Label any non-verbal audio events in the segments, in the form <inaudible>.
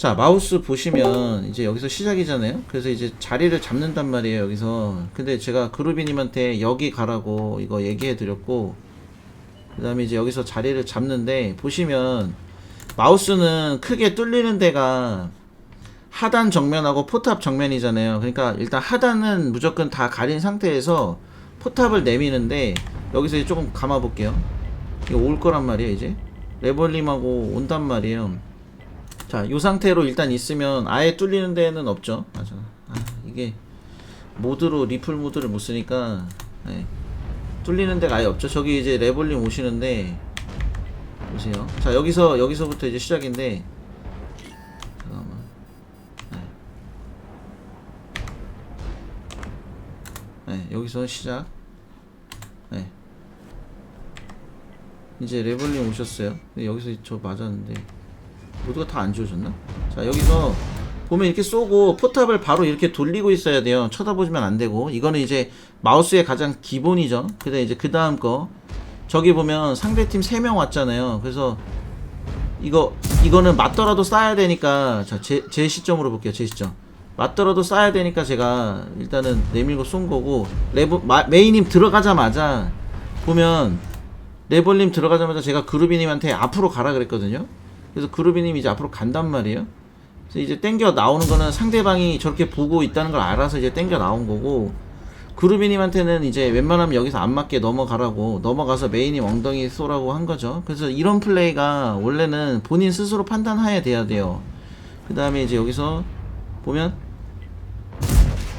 자 마우스 보시면 이제 여기서 시작이잖아요. 그래서 이제 자리를 잡는단 말이에요 여기서. 근데 제가 그루비님한테 여기 가라고 이거 얘기해 드렸고 그 다음에 이제 여기서 자리를 잡는데 보시면 마우스는 크게 뚫리는 데가 하단 정면하고 포탑 정면이잖아요. 그러니까 일단 하단은 무조건 다 가린 상태에서 포탑을 내미는데 여기서 이제 조금 감아 볼게요. 이거 올 거란 말이에요 이제. 레벌림하고 온단 말이에요 자, 이 상태로 일단 있으면 아예 뚫리는 데는 없죠. 맞아. 아, 이게 모드로 리플 모드를 못 쓰니까 네. 뚫리는 데가 아예 없죠. 저기 이제 레볼링 오시는데 보세요. 자, 여기서 여기서부터 이제 시작인데 잠깐만. 네. 네, 여기서 시작. 네. 이제 레볼링 오셨어요. 여기서 저 맞았는데 모두가 다 안 지워졌나? 자 여기서 보면 이렇게 쏘고 포탑을 바로 이렇게 돌리고 있어야 돼요. 쳐다보시면 안 되고. 이거는 이제 마우스의 가장 기본이죠. 근데 이제 그 다음 거. 저기 보면 상대팀 3명 왔잖아요. 그래서 이거 이거는 맞더라도 쏴야 되니까 자제 제 시점으로 볼게요. 제 시점. 맞더라도 쏴야 되니까 제가 일단은 내밀고 쏜 거고 레버 마, 메이님 들어가자마자 보면 레볼님 들어가자마자 제가 그루비님한테 앞으로 가라 그랬거든요 그래서 그루비님이 이제 앞으로 간단 말이에요. 그래서 이제 땡겨 나오는 거는 상대방이 저렇게 보고 있다는 걸 알아서 이제 땡겨 나온 거고 그루비님한테는 이제 웬만하면 여기서 안 맞게 넘어가라고 넘어가서 메인님 엉덩이 쏘라고 한 거죠. 그래서 이런 플레이가 원래는 본인 스스로 판단하에 돼야 돼요. 그 다음에 이제 여기서 보면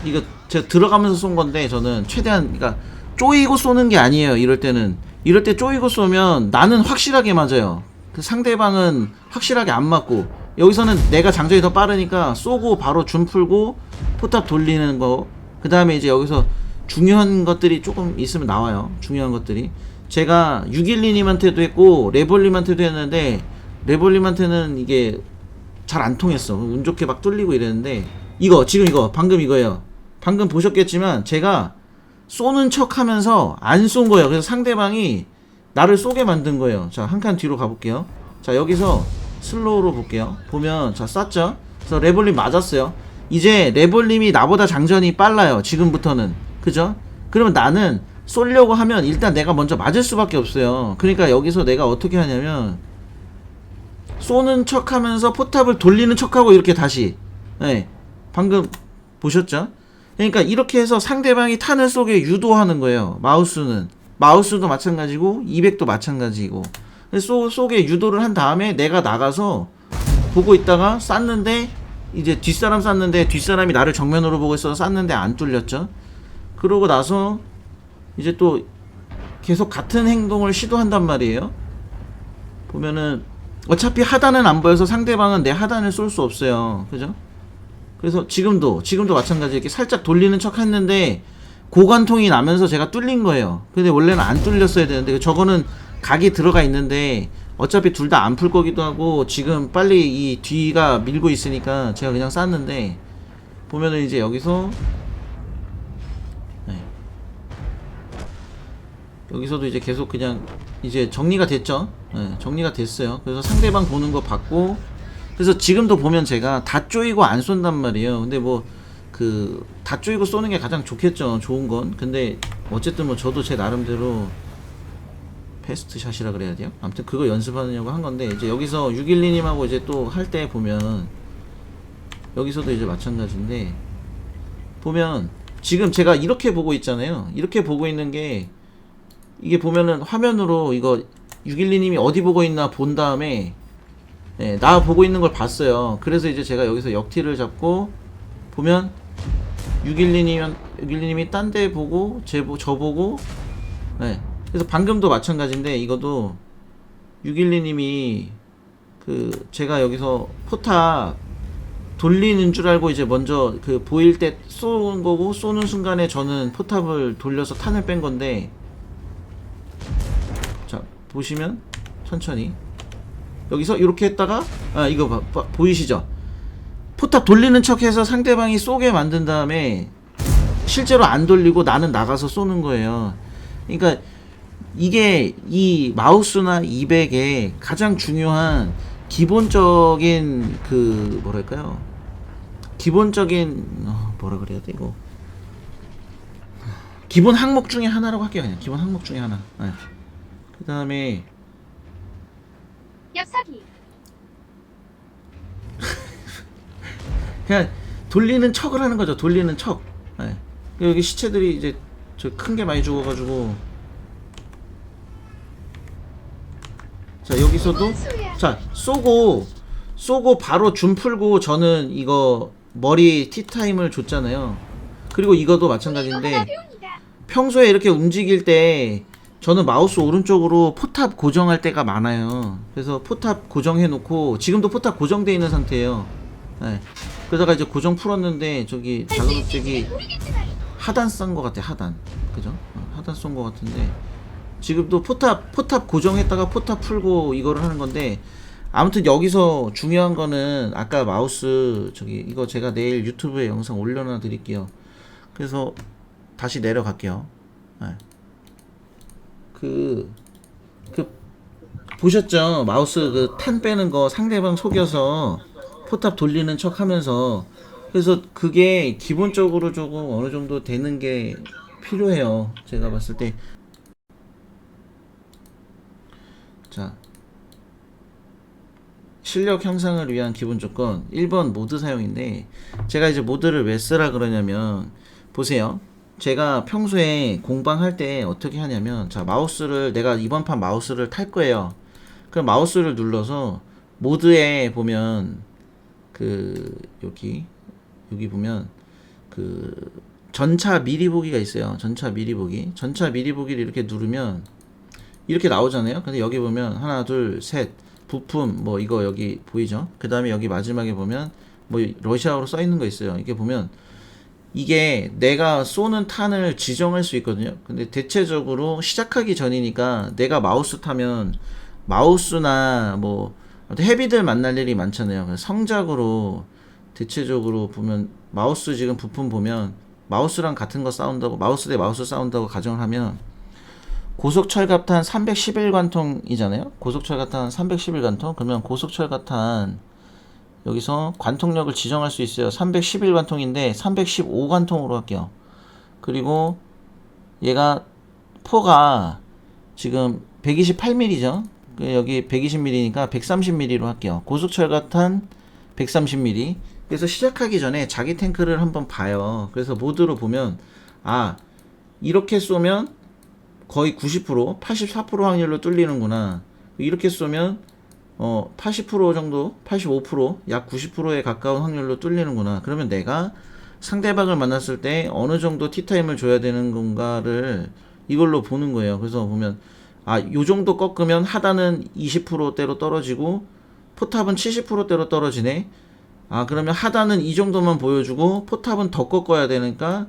이거 제가 들어가면서 쏜 건데 저는 최대한 그러니까 쪼이고 쏘는 게 아니에요. 이럴 때는 이럴 때 쪼이고 쏘면 나는 확실하게 맞아요. 그 상대방은 확실하게 안 맞고 여기서는 내가 장전이 더 빠르니까 쏘고 바로 줌 풀고 포탑 돌리는 거. 그 다음에 이제 여기서 중요한 것들이 조금 있으면 나와요. 중요한 것들이. 제가 612님한테도 했고 레볼님한테도 했는데 레볼님한테는 이게 잘 안 통했어. 운 좋게 막 뚫리고 이랬는데 이거 지금 이거 방금 이거예요. 방금 보셨겠지만 제가 쏘는 척 하면서 안 쏜 거예요. 그래서 상대방이 나를 쏘게 만든 거예요. 자, 한 칸 뒤로 가볼게요. 자, 여기서 슬로우로 볼게요. 보면, 자, 쐈죠? 그래서 레볼림 맞았어요. 이제 레볼림이 나보다 장전이 빨라요. 지금부터는. 그죠? 그러면 나는 쏘려고 하면 일단 내가 먼저 맞을 수밖에 없어요. 그러니까 여기서 내가 어떻게 하냐면, 쏘는 척 하면서 포탑을 돌리는 척하고 이렇게 다시. 네. 방금 보셨죠? 그러니까 이렇게 해서 상대방이 탄을 쏘게 유도하는 거예요. 마우스는. 마우스도 마찬가지고 200도 마찬가지고. 쏘, 쏘게 유도를 한 다음에 내가 나가서 보고 있다가 쐈는데 이제 뒷사람 쐈는데 뒷사람이 나를 정면으로 보고 있어서 쐈는데 안 뚫렸죠. 그러고 나서 이제 또 계속 같은 행동을 시도한단 말이에요. 보면은 어차피 하단은 안 보여서 상대방은 내 하단을 쏠 수 없어요. 그죠? 그래서 지금도 지금도 마찬가지 이렇게 살짝 돌리는 척 했는데 고관통이 나면서 제가 뚫린 거예요. 근데 원래는 안 뚫렸어야 되는데 저거는 각이 들어가 있는데 어차피 둘 다 안 풀 거기도 하고 지금 빨리 이 뒤가 밀고 있으니까 제가 그냥 쌌는데 보면은 이제 여기서 네. 여기서도 이제 계속 그냥 이제 정리가 됐죠. 네, 정리가 됐어요. 그래서 상대방 보는 거 봤고 그래서 지금도 보면 제가 다 쪼이고 안 쏜단 말이에요. 근데 뭐 그다 쪼이고 쏘는 게 가장 좋겠죠. 좋은 건. 근데 어쨌든 뭐 저도 제 나름대로 패스트 샷이라 그래야 돼요. 아무튼 그거 연습하느냐고 한 건데 이제 여기서 612님하고 이제 또 할 때 보면 여기서도 이제 마찬가지인데 보면 지금 제가 이렇게 보고 있잖아요. 이렇게 보고 있는 게 이게 보면은 화면으로 이거 612님이 어디 보고 있나 본 다음에 네, 나 보고 있는 걸 봤어요. 그래서 이제 제가 여기서 역티를 잡고 보면 612님이 612님이 딴 데 보고 제 보- 저 보고 네. 그래서 방금도 마찬가지인데 이것도 612님이 그 제가 여기서 포탑 돌리는 줄 알고 이제 먼저 그 보일 때 쏘는 거고 쏘는 순간에 저는 포탑을 돌려서 탄을 뺀 건데 자 보시면 천천히 여기서 이렇게 했다가 아 이거 봐, 봐- 보이시죠? 포탑 돌리는 척해서 상대방이 쏘게 만든 다음에 실제로 안 돌리고 나는 나가서 쏘는 거예요. 그러니까 이게 이 마우스나 200의 가장 중요한 기본적인 그 뭐랄까요? 기본적인 어, 뭐라 그래야 돼 이거 기본 항목 중에 하나라고 할게요 그냥 기본 항목 중에 하나. 네. 그 다음에 얍사기 그냥 돌리는 척을 하는 거죠. 돌리는 척. 네. 여기 시체들이 이제 저 큰 게 많이 죽어가지고 자 여기서도 자 쏘고 쏘고 바로 줌 풀고 저는 이거 머리 티타임을 줬잖아요. 그리고 이거도 마찬가지인데. 평소에 이렇게 움직일 때 저는 마우스 오른쪽으로 포탑 고정할 때가 많아요. 그래서 포탑 고정해 놓고 지금도 포탑 고정돼 있는 상태예요. 네. 그러다가 이제 고정 풀었는데 저기 모르겠지만 하단 싼 것 같아 하단 그죠? 어, 하단 쏜 것 같은데 지금도 포탑 포탑 고정했다가 포탑 풀고 이거를 하는 건데 아무튼 여기서 중요한 거는 아까 마우스 저기 이거 제가 내일 유튜브에 영상 올려놔 드릴게요. 그래서 다시 내려갈게요. 네. 그, 그, 보셨죠? 마우스 그 탄 빼는 거 상대방 속여서 포탑 돌리는 척 하면서 그래서 그게 기본적으로 조금 어느 정도 되는 게 필요해요. 제가 봤을 때. 자. 실력 향상을 위한 기본 조건 1번 모드 사용인데 제가 이제 모드를 왜 쓰라 그러냐면 보세요. 제가 평소에 공방할 때 어떻게 하냐면 자 마우스를 내가 이번 판 마우스를 탈 거예요. 그럼 마우스를 눌러서 모드에 보면 그 여기 여기 보면 그 전차 미리 보기가 있어요. 전차 미리 보기. 전차 미리 보기를 이렇게 누르면 이렇게 나오잖아요. 근데 여기 보면 하나, 둘, 셋 부품 뭐 이거 여기 보이죠? 그 다음에 여기 마지막에 보면 뭐 러시아어로 써 있는 거 있어요. 이게 보면 이게 내가 쏘는 탄을 지정할 수 있거든요. 근데 대체적으로 시작하기 전이니까 내가 마우스 타면 마우스나 뭐 헤비들 만날 일이 많잖아요. 성작으로 대체적으로 보면 마우스 지금 부품 보면 마우스랑 같은 거 싸운다고 마우스 대 마우스 싸운다고 가정을 하면 고속 철갑탄 311관통이잖아요. 고속 철갑탄 311관통. 그러면 고속 철갑탄 여기서 관통력을 지정할 수 있어요. 311관통인데 315관통으로 할게요. 그리고 얘가 포가 지금 128mm죠. 여기 120mm니까 130mm로 할게요. 고속철갑탄 130mm. 그래서 시작하기 전에 자기 탱크를 한번 봐요. 그래서 모드로 보면 아 이렇게 쏘면 거의 90% 84% 확률로 뚫리는구나. 이렇게 쏘면 어, 80% 정도, 85%약 90%에 가까운 확률로 뚫리는구나. 그러면 내가 상대방을 만났을 때 어느 정도 티타임을 줘야 되는 건가를 이걸로 보는 거예요. 그래서 보면 아, 요 정도 꺾으면 하단은 20%대로 떨어지고 포탑은 70%대로 떨어지네. 아, 그러면 하단은 이 정도만 보여주고 포탑은 더 꺾어야 되니까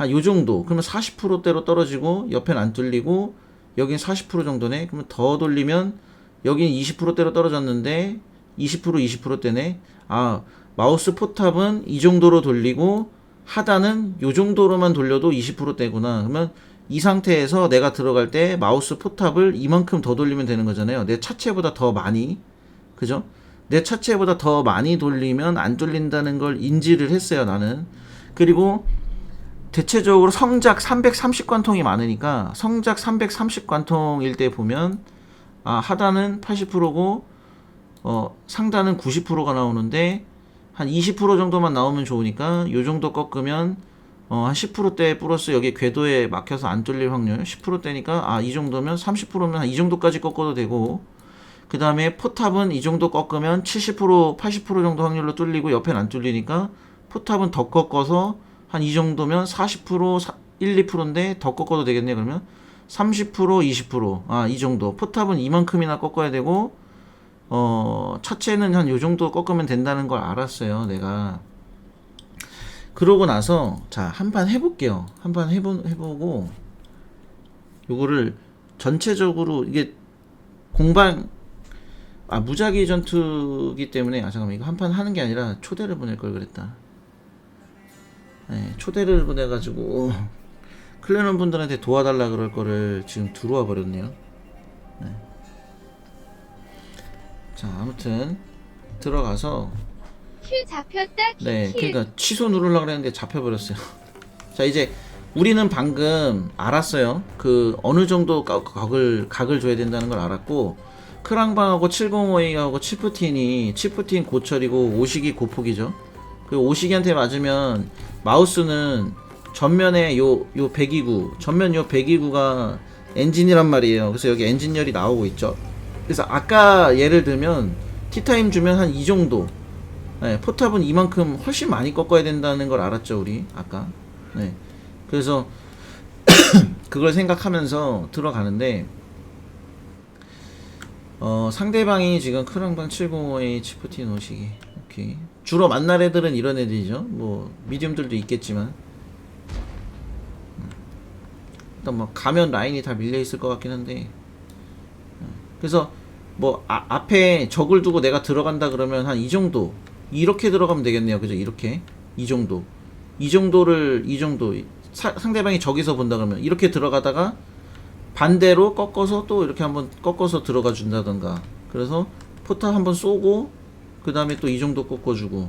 한 요 정도. 그러면 40%대로 떨어지고 옆엔 안 뚫리고 여긴 40% 정도네. 그러면 더 돌리면 여긴 20%대로 떨어졌는데 20% 20%대네. 아, 마우스 포탑은 이 정도로 돌리고 하단은 요 정도로만 돌려도 20%대구나. 그러면 이 상태에서 내가 들어갈 때 마우스 포탑을 이만큼 더 돌리면 되는 거잖아요. 내 차체보다 더 많이. 그죠? 내 차체보다 더 많이 돌리면 안 뚫린다는 걸 인지를 했어요, 나는. 그리고 대체적으로 성작 330관통이 많으니까 성작 330관통일 때 보면 아, 하단은 80%고 어, 상단은 90%가 나오는데 한 20% 정도만 나오면 좋으니까 요 정도 꺾으면 어, 한 10%대 플러스 여기 궤도에 막혀서 안 뚫릴 확률 10%대니까 아, 이 정도면 30%면 한이 정도까지 꺾어도 되고 그 다음에 포탑은 이 정도 꺾으면 70% 80% 정도 확률로 뚫리고 옆엔 안 뚫리니까 포탑은 더 꺾어서 한 이 정도면 40% 1, 2%인데 더 꺾어도 되겠네 그러면? 30% 20%아 이 정도. 포탑은 이만큼이나 꺾어야 되고 어 차체는 한 요 정도 꺾으면 된다는 걸 알았어요 내가 그러고 나서 자 한 판 해볼게요 한 판 해보, 해보고 요거를 전체적으로 이게 공방 아 무작위 전투기 때문에 아 잠깐만 이거 한 판 하는 게 아니라 초대를 보낼 걸 그랬다 네, 초대를 보내가지고 <laughs> 클레논 분들한테 도와달라 그럴 거를 지금 들어와 버렸네요. 네. 자, 아무튼 들어가서 큐 잡혔다 네, 키키 그러니까 취소 누르려고 그랬는데 잡혀버렸어요. <laughs> 자, 이제 우리는 방금 알았어요. 그 어느 정도 가- 각을 각을 줘야 된다는 걸 알았고 크랑방하고 705A하고 치프틴이 치프틴 고철이고 오식이 고폭이죠. 그 오식이한테 맞으면 마우스는 전면에 요요 배기구 전면 요 배기구가 엔진이란 말이에요. 그래서 여기 엔진열이 나오고 있죠. 그래서 아까 예를 들면 티타임 주면 한 이 정도 네, 포탑은 이만큼 훨씬 많이 꺾어야 된다는 걸 알았죠, 우리 아까. 네. 그래서 <coughs> 그걸 생각하면서 들어가는데 어, 상대방이 지금 크랑방 705의 치프틴 오시기. 오케이. 주로 만날 애들은 이런 애들이죠. 뭐 미디움들도 있겠지만. 음. 일단 뭐 가면 라인이 다 밀려 있을 것 같긴 한데. 음. 그래서 뭐 아, 앞에 적을 두고 내가 들어간다 그러면 한 이 정도 이렇게 들어가면 되겠네요. 그죠? 이렇게. 이 정도. 이 정도를 이 정도. 사- 상대방이 저기서 본다 그러면 이렇게 들어가다가 반대로 꺾어서 또 이렇게 한번 꺾어서 들어가 준다던가. 그래서 포탑 한번 쏘고 그 다음에 또 이 정도 꺾어주고.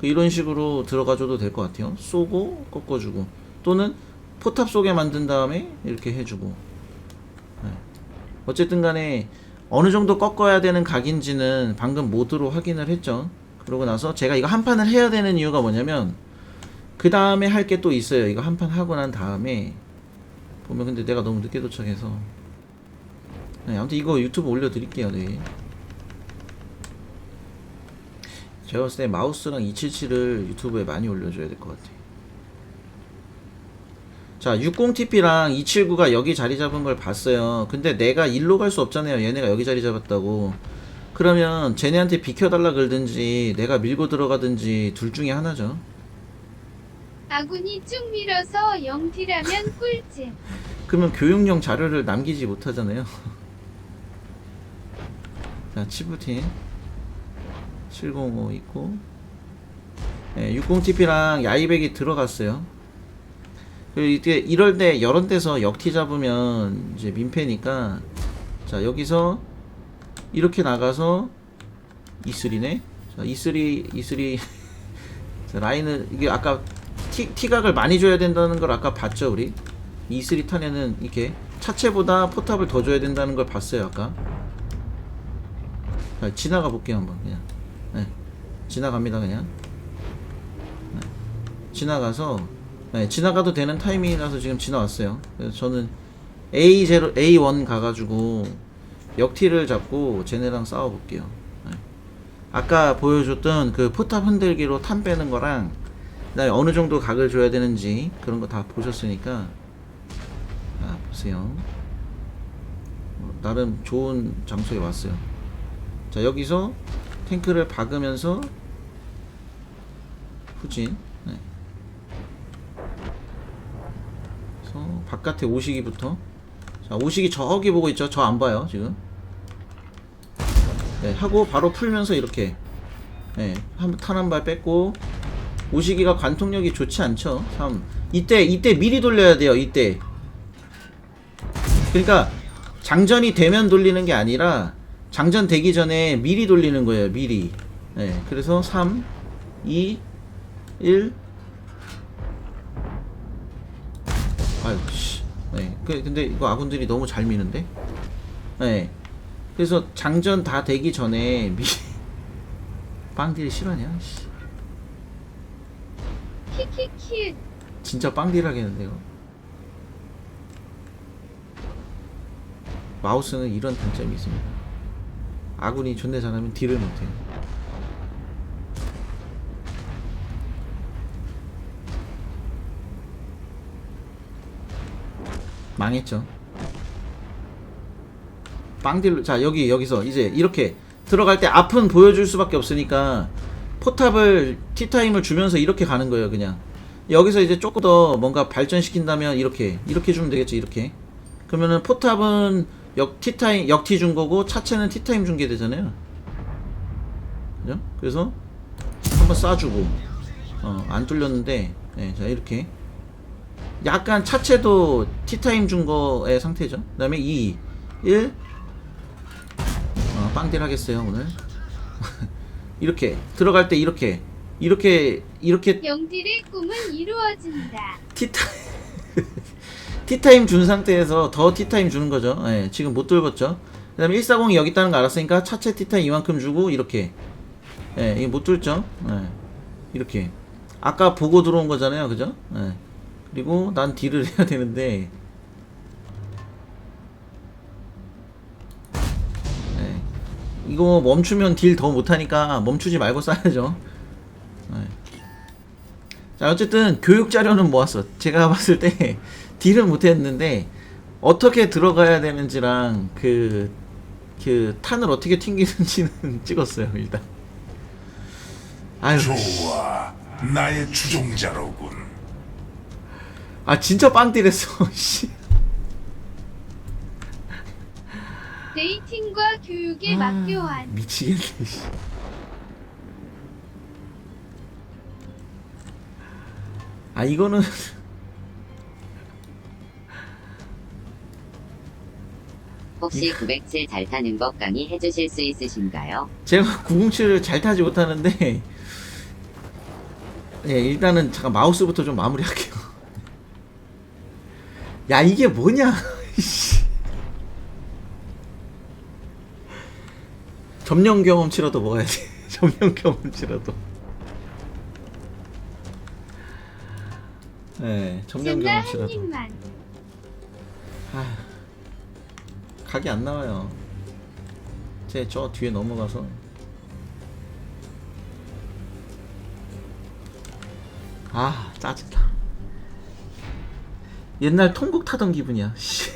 그 이런 식으로 들어가줘도 될 것 같아요. 쏘고 꺾어주고. 또는 포탑 쏘게 만든 다음에 이렇게 해주고. 네. 어쨌든 간에 어느 정도 꺾어야 되는 각인지는 방금 모드로 확인을 했죠. 그러고 나서 제가 이거 한 판을 해야 되는 이유가 뭐냐면 그 다음에 할 게 또 있어요. 이거 한 판 하고 난 다음에 보면 근데 내가 너무 늦게 도착해서 네, 아무튼 이거 유튜브 올려드릴게요. 네. 제가 봤을 때 마우스랑 277을 유튜브에 많이 올려줘야 될 것 같아요. 자, 60TP랑 279가 여기 자리 잡은 걸 봤어요. 근데 내가 일로 갈 수 없잖아요. 얘네가 여기 자리 잡았다고. 그러면 쟤네한테 비켜달라 그러든지 내가 밀고 들어가든지 둘 중에 하나죠. 아군이 쭉 밀어서 영티라면 꿀잼 그러면 교육용 자료를 남기지 못하잖아요. <laughs> 자, 치부팀 705 있고 네, 60TP랑 야이백이 들어갔어요. 이때 이럴 때 이런 데서 역티 잡으면 이제 민폐니까 자 여기서 이렇게 나가서 E3네. 자 E3 E3 자, 라인을 이게 아까 티, 티각을 많이 줘야 된다는 걸 아까 봤죠 우리 E3 탄에는 이렇게 차체보다 포탑을 더 줘야 된다는 걸 봤어요 아까 자, 지나가 볼게요 한번 그냥 네. 지나갑니다 그냥 네. 지나가서 네, 지나가도 되는 타이밍이라서 지금 지나왔어요 그래서 저는 A0 A1 가가지고 역티를 잡고 쟤네랑 싸워볼게요 네. 아까 보여줬던 그 포탑 흔들기로 탄 빼는 거랑 그다음에 어느 정도 각을 줘야 되는지 그런 거 다 보셨으니까 아 보세요 어, 나름 좋은 장소에 왔어요 자 여기서 탱크를 박으면서 후진 네. 그래서 바깥에 오시기부터 자 오시기 저기 보고 있죠? 저 안 봐요 지금. 네, 하고 바로 풀면서 이렇게 네, 탄한 발 뺐고 오시기가 관통력이 좋지 않죠? 3 이때 이때 미리 돌려야 돼요 이때. 그러니까 장전이 되면 돌리는 게 아니라 장전 되기 전에 미리 돌리는 거예요 미리. 네, 그래서 3 2 1 아유 씨 근데 이거 아군들이 너무 잘 미는데 네, 그래서 장전 다 되기 전에 미리 빵딜 실화냐 씨. 키키키 진짜 빵딜 하겠는데요. 마우스는 이런 단점이 있습니다. 아군이 존내 잘하면 딜을 못해요. 망했죠. 빵딜로 자 여기 여기서 이제 이렇게 들어갈 때 앞은 보여줄 수밖에 없으니까 포탑을 티타임을 주면서 이렇게 가는 거예요 그냥. 여기서 이제 조금 더 뭔가 발전시킨다면 이렇게 이렇게 주면 되겠죠 이렇게. 그러면은 포탑은 역 티타임 역티 준 거고 차체는 티타임 준 게 되잖아요. 그죠? 그래서 한번 쏴주고. 어 안 뚫렸는데 네, 자 이렇게 약간 차체도 티타임 준 거의 상태죠 그 다음에 2 1 어, 빵딜 하겠어요 오늘 <laughs> 이렇게 들어갈 때 이렇게 이렇게 이렇게 영딜의 꿈은 이루어진다. 티타임 <laughs> 티타임 준 상태에서 더 티타임 주는 거죠. 예, 지금 못 뚫었죠. 그 다음에 140이 여기 있다는 거 알았으니까 차체 티타임 이만큼 주고 이렇게 예, 이게 못 뚫죠. 예, 이렇게 아까 보고 들어온 거잖아요. 그죠? 예. 그리고 난 딜을 해야 되는데 예, 이거 멈추면 딜 더 못하니까 멈추지 말고 써야죠. 예. 자 어쨌든 교육 자료는 모았어. 제가 봤을 때 <laughs> 딜은 못했는데 어떻게 들어가야 되는지랑 그, 그 탄을 어떻게 튕기는지는 <laughs> 찍었어요 일단. 아유, 좋아, 나의 주종자로군. 아 진짜. <laughs> 씨. 데이팅과 교육의 막교환. 미치겠네. 씨. 아 이거는 <laughs> 혹시 907 잘 타는 법 강의 해주실 수 있으신가요? 제가 907을 잘 타지 못하는데 예 일단은 잠깐 마우스부터 좀 마무리할게요 야 이게 뭐냐 <laughs> 씨. 점령 경험치라도 먹어야지 <laughs> 점령 경험치라도 예 점령 경험치라도. 아, 각이 안 나와요. 제 저 뒤에 넘어가서 아 짜증나. 옛날 통곡 타던 기분이야. 씨.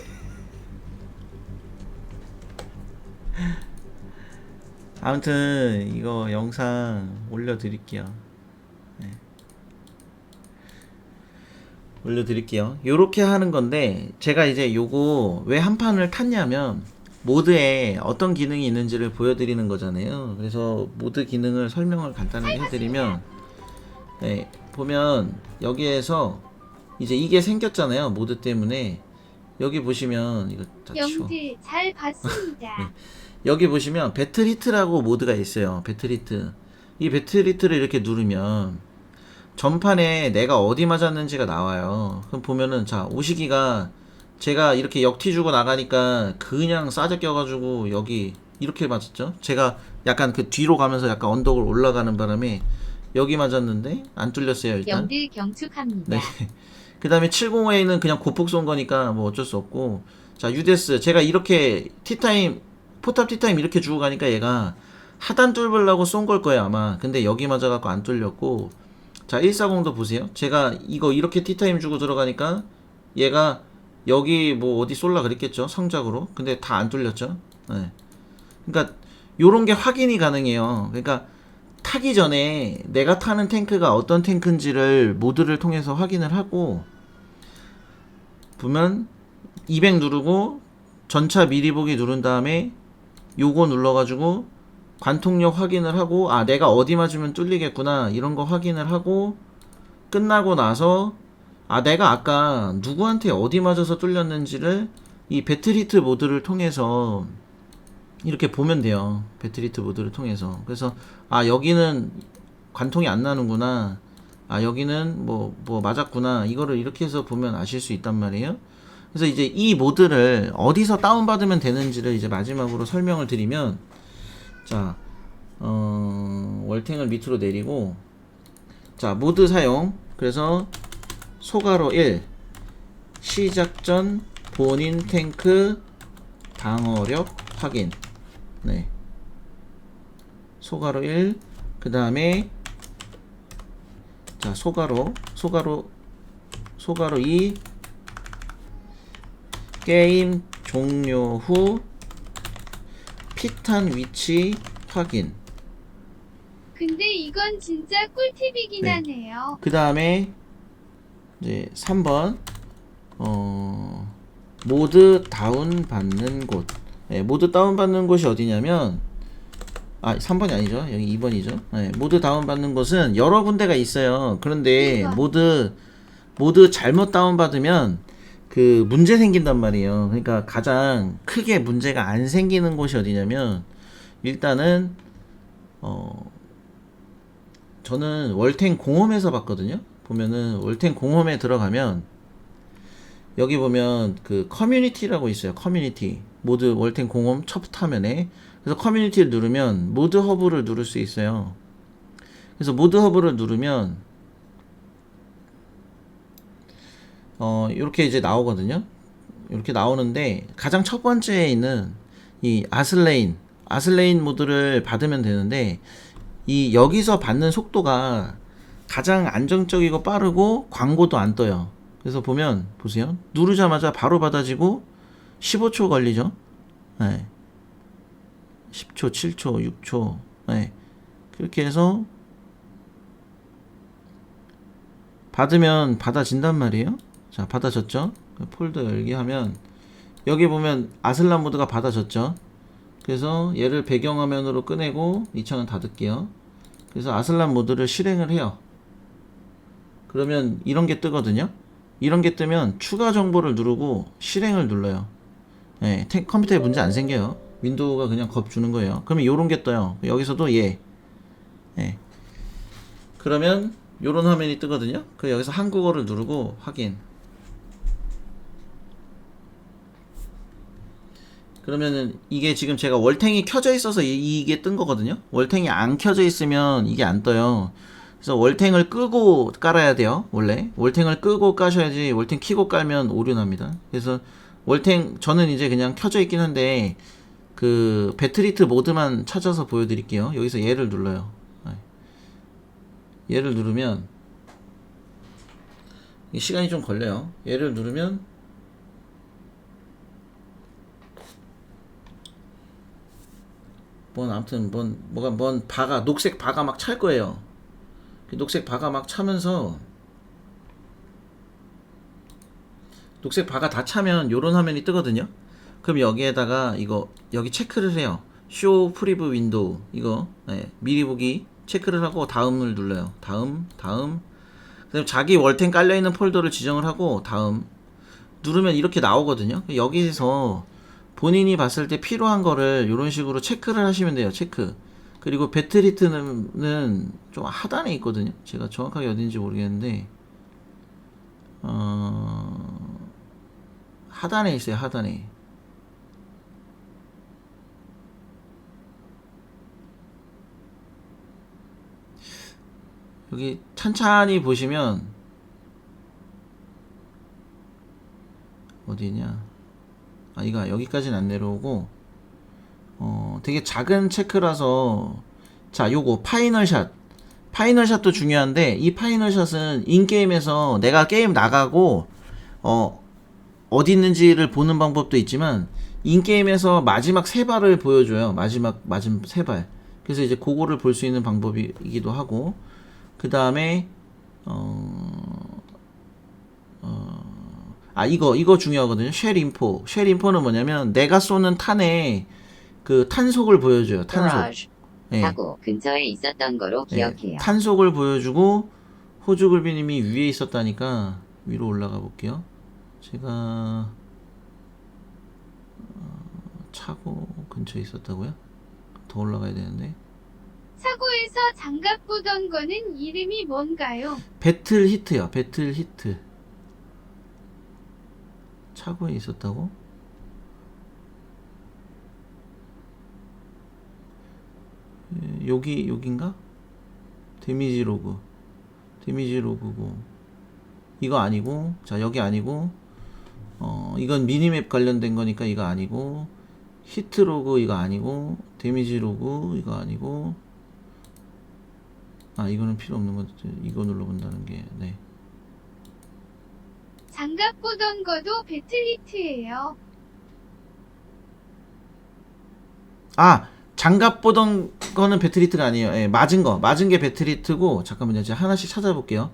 아무튼 이거 영상 올려드릴게요. 네. 올려드릴게요. 요렇게 하는 건데 제가 이제 요거 왜 한 판을 탔냐면 모드에 어떤 기능이 있는지를 보여드리는 거잖아요. 그래서 모드 기능을 설명을 간단하게 해드리면 네, 보면 여기에서 이제 이게 생겼잖아요. 모드 때문에 여기 보시면 이거 다 치워. 영딜 잘 봤습니다. <laughs> 여기 보시면 배틀 히트라고 모드가 있어요. 배틀 히트. 이 배틀 히트를 이렇게 누르면 전판에 내가 어디 맞았는지가 나와요. 그럼 보면은 자 오시기가 제가 이렇게 역티 주고 나가니까 그냥 싸져 껴가지고 여기 이렇게 맞았죠. 제가 약간 그 뒤로 가면서 약간 언덕을 올라가는 바람에 여기 맞았는데 안 뚫렸어요 일단. 경축합니다. 네. 그 다음에 705A는 그냥 고폭 쏜 거니까 뭐 어쩔 수 없고. 자, 유데스. 제가 이렇게 티타임, 포탑 티타임 이렇게 주고 가니까 얘가 하단 뚫으려고 쏜 걸 거예요, 아마. 근데 여기 맞아갖고 안 뚫렸고. 자, 140도 보세요. 제가 이거 이렇게 티타임 주고 들어가니까 얘가 여기 뭐 어디 쏠라 그랬겠죠. 성작으로. 근데 다 안 뚫렸죠. 네. 그러니까 요런 게 확인이 가능해요. 그러니까 타기 전에 내가 타는 탱크가 어떤 탱크인지를 모드를 통해서 확인을 하고 보면 200 누르고 전차 미리 보기 누른 다음에 요거 눌러가지고 관통력 확인을 하고 아 내가 어디 맞으면 뚫리겠구나 이런 거 확인을 하고 끝나고 나서 아 내가 아까 누구한테 어디 맞아서 뚫렸는지를 이 배틀히트 모드를 통해서 이렇게 보면 돼요. 배틀히트 모드를 통해서. 그래서 아 여기는 관통이 안 나는구나. 아 여기는 뭐뭐 맞았구나. 이거를 이렇게 해서 보면 아실 수 있단 말이에요. 그래서 이제 이 모드를 어디서 다운받으면 되는지를 이제 마지막으로 설명을 드리면 자 어, 월탱을 밑으로 내리고 자 모드 사용 그래서 소가로 1 시작 전 본인 탱크 방어력 확인 네 소가로 1그 다음에 자 소가로 소가로 소가로 2 게임 종료 후 피탄 위치 확인 근데 이건 진짜 꿀팁이긴 네. 하네요. 그 다음에 이제 3번 어 모드 다운 받는 곳 네, 모드 다운 받는 곳이 어디냐면 아 3번이 아니죠 여기 2번이죠 네, 모드 다운 받는 곳은 여러 군데가 있어요 그런데 이거. 모드 모드 잘못 다운 받으면 그 문제 생긴단 말이에요 그러니까 가장 크게 문제가 안 생기는 곳이 어디냐면 일단은 어 저는 월탱 공홈에서 봤거든요. 보면은 월탱 공홈에 들어가면 여기 보면 그 커뮤니티라고 있어요. 커뮤니티. 모드 월탱 공홈 첫 화면에. 그래서 커뮤니티를 누르면 모드 허브를 누를 수 있어요. 그래서 모드 허브를 누르면 어 이렇게 이제 나오거든요. 이렇게 나오는데 가장 첫 번째에 있는 이 아슬레인 아슬레인 모드를 받으면 되는데 이 여기서 받는 속도가 가장 안정적이고 빠르고 광고도 안 떠요. 그래서 보면 보세요. 누르자마자 바로 받아지고 15초 걸리죠. 네. 10초, 7초, 6초. 네. 그렇게 해서 받으면 받아진단 말이에요. 자, 받아졌죠? 그 폴더 열기 하면 여기 보면 아슬란 모드가 받아졌죠? 그래서 얘를 배경화면으로 꺼내고 2000원 닫을게요. 그래서 아슬란 모드를 실행을 해요. 그러면 이런 게 뜨거든요. 이런 게 뜨면 추가 정보를 누르고 실행을 눌러요. 네, 태- 컴퓨터에 문제 안 생겨요. 윈도우가 그냥 겁 주는 거예요. 그러면 요런 게 떠요. 여기서도 얘. 네. 그러면 요런 화면이 뜨거든요. 그 여기서 한국어를 누르고 확인. 그러면은 이게 지금 제가 월탱이 켜져 있어서 이- 이게 뜬 거거든요. 월탱이 안 켜져 있으면 이게 안 떠요. 그래서 월탱을 끄고 깔아야 돼요. 원래 월탱을 끄고 까셔야지 월탱 키고 깔면 오류 납니다. 그래서 월탱 저는 이제 그냥 켜져 있긴 한데 그 배트리트 모드만 찾아서 보여드릴게요. 여기서 얘를 눌러요. 네. 얘를 누르면 이 시간이 좀 걸려요. 얘를 누르면 뭔 아무튼 뭔 뭐가 뭔 바가 녹색 바가 막 찰 거예요. 그 녹색 바가 막 차면서 녹색 바가 다 차면 요런 화면이 뜨거든요. 그럼 여기에다가 이거 여기 체크를 해요. 쇼 프리브 윈도우 이거 네, 미리 보기 체크를 하고 다음을 눌러요. 다음 다음 그다음 자기 월텐 깔려 있는 폴더를 지정을 하고 다음 누르면 이렇게 나오거든요. 여기서 본인이 봤을 때 필요한 거를 이런 식으로 체크를 하시면 돼요. 체크. 그리고 배트리트는 좀 하단에 있거든요. 제가 정확하게 어딘지 모르겠는데 어... 하단에 있어요. 하단에. 여기 찬찬히 보시면 어디냐? 아, 이거 여기까지는 안 내려오고, 어, 되게 작은 체크라서, 자, 요거, 파이널 샷. 파이널 샷도 중요한데, 이 파이널 샷은 인게임에서 내가 게임 나가고, 어, 어디 있는지를 보는 방법도 있지만, 인게임에서 마지막 세 발을 보여줘요. 마지막, 마지막 세 발. 그래서 이제 그거를 볼 수 있는 방법이기도 하고, 그 다음에, 어, 아 이거 이거 중요하거든요. 쉘 인포. 쉘 인포는 뭐냐면 내가 쏘는 탄의 그 탄속을 보여줘요. 탄속. 예. 사고 근처에 있었던 거로 예. 기억해요. 탄속을 보여주고 호주글비님이 위에 있었다니까 위로 올라가 볼게요. 제가 어, 차고 근처에 있었다고요? 더 올라가야 되는데 사고에서 장갑 보던 거는 이름이 뭔가요? 배틀 히트요. 배틀 히트. 차고에 있었다고? 여기 여긴가? 데미지 로그. 데미지 로그고. 이거 아니고. 자, 여기 아니고. 어, 이건 미니맵 관련된 거니까 이거 아니고. 히트 로그 이거 아니고. 데미지 로그 이거 아니고. 아, 이거는 필요 없는 거 이거 눌러 본다는 게. 네. 장갑 보던 거도 배틀리트예요. 아 장갑 보던 거는 배트리트가 아니에요. 예, 맞은 거. 맞은 게 배트리트고 잠깐만요. 제가 하나씩 찾아볼게요.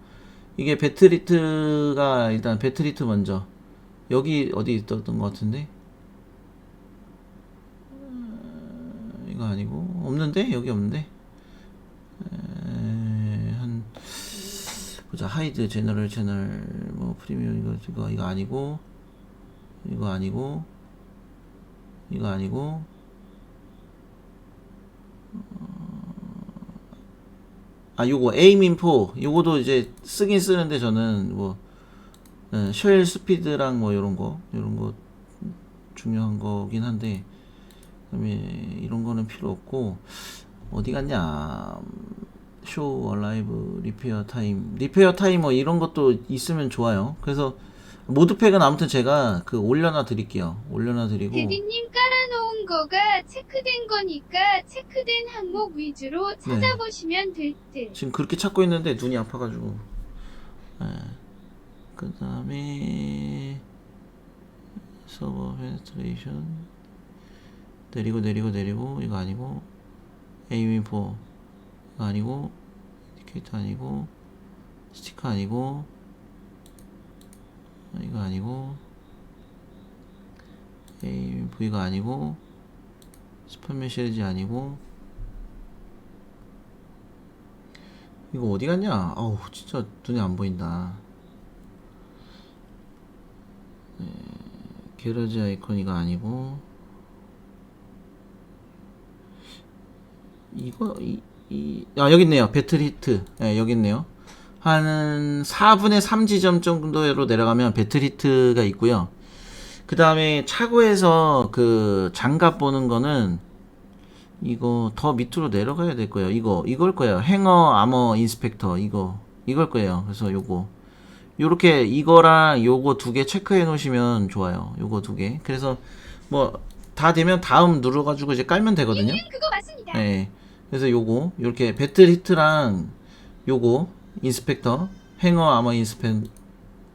이게 배트리트가 일단 배트리트 먼저. 여기 어디 있었던 것 같은데? 음, 이거 아니고. 없는데? 여기 없는데? 에, 한 보자. 하이드 제너럴 채널 뭐 프리미엄 이거 이거 이거 아니고 이거 아니고 이거 아니고 아 요거 에이민포. 요거도 이제 쓰긴 쓰는데 저는 뭐 예, 쉘 스피드랑 뭐 요런 거 요런 거 중요한 거긴 한데 그다음에 이런 거는 필요 없고 어디 갔냐? 쇼 얼라이브 리페어 타임. 리페어 타임 뭐 이런 것도 있으면 좋아요. 그래서 모드팩은 아무튼 제가 그 올려놔 드릴게요. 올려놔 드리고. 깔아놓은 거가 체크된 거니까 체크된 항목 위주로 찾아보시면 될 듯. 지금 그렇게 찾고 있는데 눈이 아파가지고. 그 다음에 서버 페네트레이션 내리고 내리고 내리고 이거 아니고. 에이밍4 이거 아니고. 인디케이터 아니고. 스티커 아니고. 이거 아니고. 에이밍 V가 아니고 스팸 메시지 아니고 이거 어디 갔냐? 어우 진짜 눈이 안 보인다. 네, 게러지 아이콘 이거 아니고 이거 이, 이, 아 여기 있네요. 배틀 히트. 예, 여기 있네요. 한 4분의 3 지점 정도로 내려가면 배틀 히트가 있고요. 그 다음에 차고에서 그 장갑 보는 거는 이거 더 밑으로 내려가야 될 거예요. 이거 이걸 거예요. 행어 아머 인스펙터 이거 이걸 거예요. 그래서 요거 요렇게 이거랑 요거 두 개 체크해 놓으시면 좋아요. 요거 두 개. 그래서 뭐 다 되면 다음 눌러 가지고 이제 깔면 되거든요. 네. 그래서 요거 이렇게 배틀 히트랑 요거 인스펙터 행어 아머 인스펙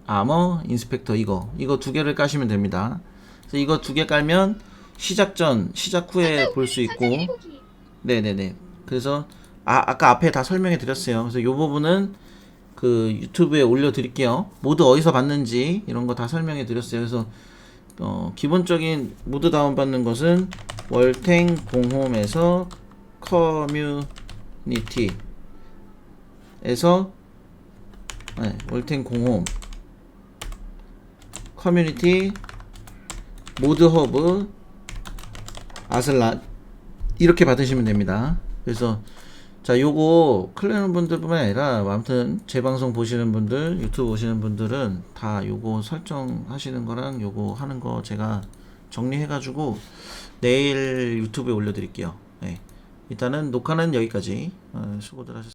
아머 인스펙터 이거 이거 두 개를 까시면 됩니다. 그래서 이거 두 개 깔면 시작 전 시작 후에 볼 수 있고. 네네네. 그래서 아 아까 앞에 다 설명해 드렸어요. 그래서 요 부분은 그 유튜브에 올려 드릴게요. 모드 어디서 봤는지 이런 거 다 설명해 드렸어요. 그래서 어 기본적인 모드 다운 받는 것은 월탱 공홈에서 커뮤니티에서 네, 월탱 공홈 커뮤니티 모드 허브 아슬란 이렇게 받으시면 됩니다. 그래서 자 요거 클레너 분들뿐만 아니라 아무튼 제 방송 보시는 분들 유튜브 보시는 분들은 다 요거 설정하시는 거랑 요거 하는 거 제가 정리해 가지고 내일 유튜브에 올려 드릴게요. 네. 일단은 녹화는 여기까지 어, 수고들 하셨습니다.